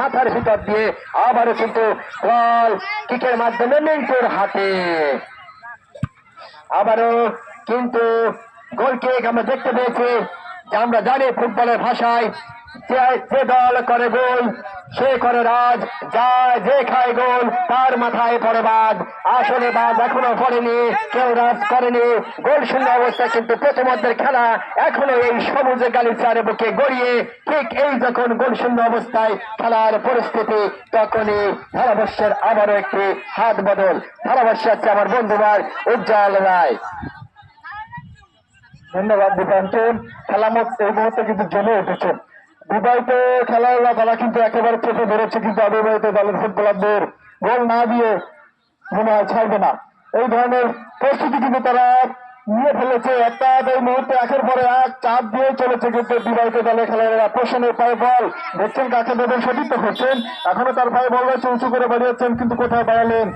মাথার ভিতর দিয়ে আবারও কিন্তু বল কিকের মাধ্যমে মিন্টুর হাতে। আবারও কিন্তু গোল আমরা দেখতে পেয়েছি। আমরা জানি ফুটবলের ভাষায় যে দল করে গোল সে করে রাজ, যা যে খায় গোল, তার মাথায় পড়ে বাদ আসলে বাদ এখনও পড়েনি, কেউ রাজ করেনি। গোল শূন্য অবস্থায় কিন্তু প্রথমার্ধের খেলা এখনও এই সবুজ গালিচার বুকে গড়িয়ে ঠিক এই যখন গোল শূন্য অবস্থায় খেলার পরিস্থিতি, তখনই ধারাবর্ষের আবারও একটি হাত বদল। ধারাবর্ষে আছে আমার বন্ধুবার উজ্জ্বল রায়। ধন্যবাদ, দীপাঞ্চন। খেলা এই মুহূর্তে কিন্তু জমে উঠেছে। বিবাহিত খেলোয়াড়রা তারা কিন্তু একেবারে চেপে ধরেছে, কিন্তু অবিবাহিত দলের ফুটবলারদের গোল না দিয়ে মনে হয় ছাড়বে না। এই ধরনের পরিস্থিতি কিন্তু তারা নিয়ে ফেলেছে। একটা এই মুহূর্তে একের পরে এক চাপ দিয়ে চলেছে কিন্তু বিবাহিত দলের খেলোয়াড়রা। পোষণের পায়ে বল দেখছেন কাছে দেবেন, সতীর্থ করছেন এখনও তার পায়ে বল রয়েছে, উঁচু করে বাড়িয়েছেন, কিন্তু কোথায় বাড়ালেন?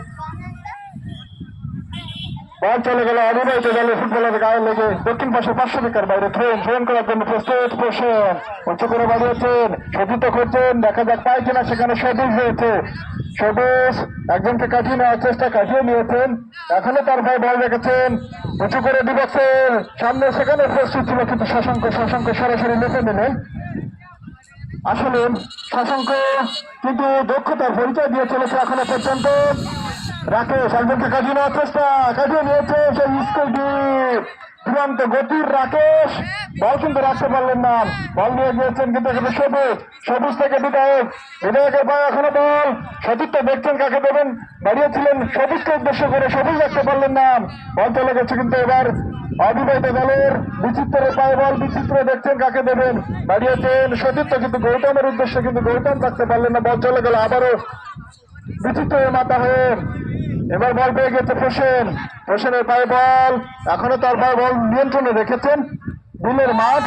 বল চলে গেল অবিবাহিত দলের ফুটবলের গায়ে লেগে দক্ষিণ পাশে পাঁচশো মিটার বাইরে থ্রেন থ্রেন করার জন্য প্রস্তুত পোষণ। উঁচু করে বাড়িয়েছেন সতীর্থ করছেন, দেখা যাক পায় কিনা সেখানে সবুজ হয়েছে। সবুজ একজনকে কাটিয়ে নেওয়ার চেষ্টা কাটিয়ে নিয়েছেন। এখনও তার ভাই বল রেখেছেন। উঁচু করে দিবসের সামনে সেখানে প্রস্তুত ছিল, কিন্তু শশাঙ্ক শশাঙ্ক সরাসরি লেপে নিলেন আসলে শশাঙ্ক কিন্তু দক্ষতার পরিচয় দিয়ে চলেছে এখনও পর্যন্ত। রাকেশ একজনকে কাটিয়ে নেওয়ার চেষ্টা। কাটিয়ে নিয়েছে সেই স্কুলটি চূড়ান্ত গতির রাকেশ। বল কিন্তু রাখতে পারলেন না। বল নিয়ে গিয়েছেন কিন্তু এখানে সবুজ। সবুজ থেকে বিধায়ক। বিধায়কের পায়ে এখনও বল। সতীর্থ দেখছেন কাকে দেবেন। বাড়িয়েছিলেন সবুজকে উদ্দেশ্য করে সবুজ রাখতে পারলেন না। বল চলে গেছে কিন্তু এবার অবিবাহিত দলের বিচিত্রের পায়ে বল। বিচিত্র দেখছেন কাকে দেবেন। বাড়িয়েছেন সতীর্থ কিন্তু গৌতমের উদ্দেশ্যে কিন্তু গৌতম রাখতে পারলেন না। বল চলে গেল আবারও বিচিত্র মাথা হয়ে। এবার বল পেয়ে গেছে হোসেন হোসেনের পায়ে বল এখনও তার পায়ে বল নিয়ন্ত্রণে রেখেছেন বিলের মাঠ।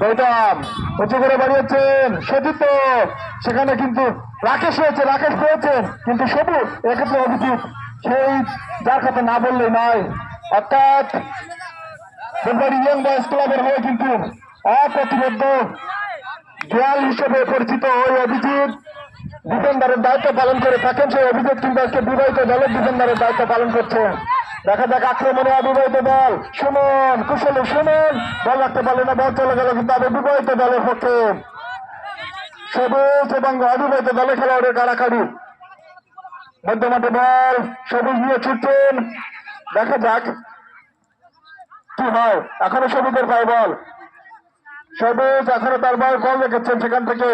গৌতম উঁচু করে বাড়িয়েছেন সতীর্থ। সেখানে কিন্তু রাকেশ রয়েছে, রাকেশ পেয়েছেন। কিন্তু সবুজ, এক্ষেত্রে অভিজিৎ। সেই যার কথা না বললে নয়। অর্থাৎ ফুলবাড়ি ইয়ং বয়েজ ক্লাবের হয়ে কিন্তু অপ্রতিবদ্ধ দেয়াল হিসেবে পরিচিত ওই অভিজিৎ। ডিফেন্ডারের দায়িত্ব পালন করে থাকেন সেই অভিজিৎ কিন্তু আজকে বিবাহিত দলের ডিফেন্ডারের দায়িত্ব পালন করছেন দেখা যাক আক্রমণে অবিবাহিত দল। সুমন, কুশলে সুমন, বল রাখতে পারলে না, বল চলে গেল কিন্তু বিবাহিত দলের পক্ষে। সবুজ এবং অবিবাহিত দলের খেলোয়াড়ের কারাকারি মধ্যমাঠে বল, সবুজ নিয়ে ছুটছেন। দেখা যাক কি হয়। এখনও সবুজের পায় বল। সবুজ এখনও তার বল বল রেখেছেন সেখান থেকে।